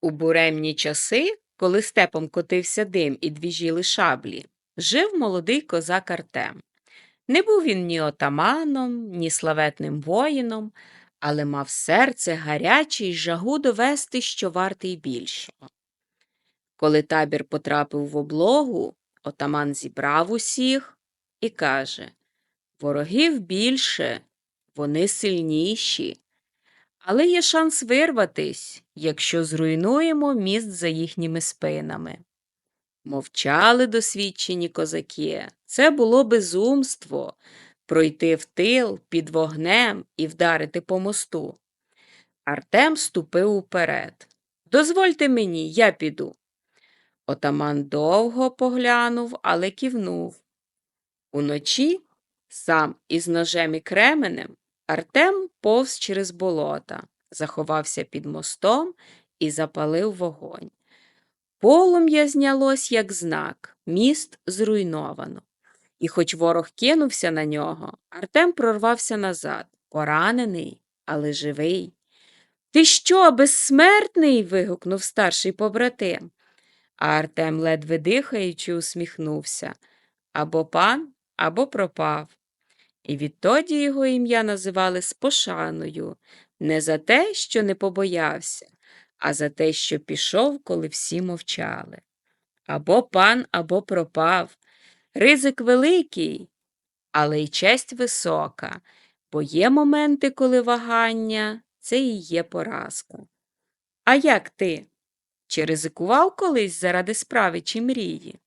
У буремні часи, коли степом котився дим і двіжіли шаблі, жив молодий козак Артем. Не був він ні отаманом, ні славетним воїном, але мав серце гаряче й жагу довести, що вартий більшого. Коли табір потрапив в облогу, отаман зібрав усіх і каже Ворогів більше, вони сильніші. Але є шанс вирватись, якщо зруйнуємо міст за їхніми спинами. Мовчали досвідчені козаки. Це було безумство пройти в тил під вогнем і вдарити по мосту. Артем ступив уперед. Дозвольте мені, я піду. Отаман довго поглянув, але кивнув. Уночі, сам із ножем і кременем, Артем повз через болота, заховався під мостом і запалив вогонь. Полум'я знялось як знак, міст зруйновано. І хоч ворог кинувся на нього, Артем прорвався назад, поранений, але живий. Ти що, безсмертний? вигукнув старший побратим. А Артем, ледве дихаючи, усміхнувся або пан, або пропав. І відтоді його ім'я називали з пошаною не за те, що не побоявся, а за те, що пішов, коли всі мовчали. Або пан, або пропав. Ризик великий, але й честь висока, бо є моменти, коли вагання це і є поразка. А як ти? Чи ризикував колись заради справи чи мрії?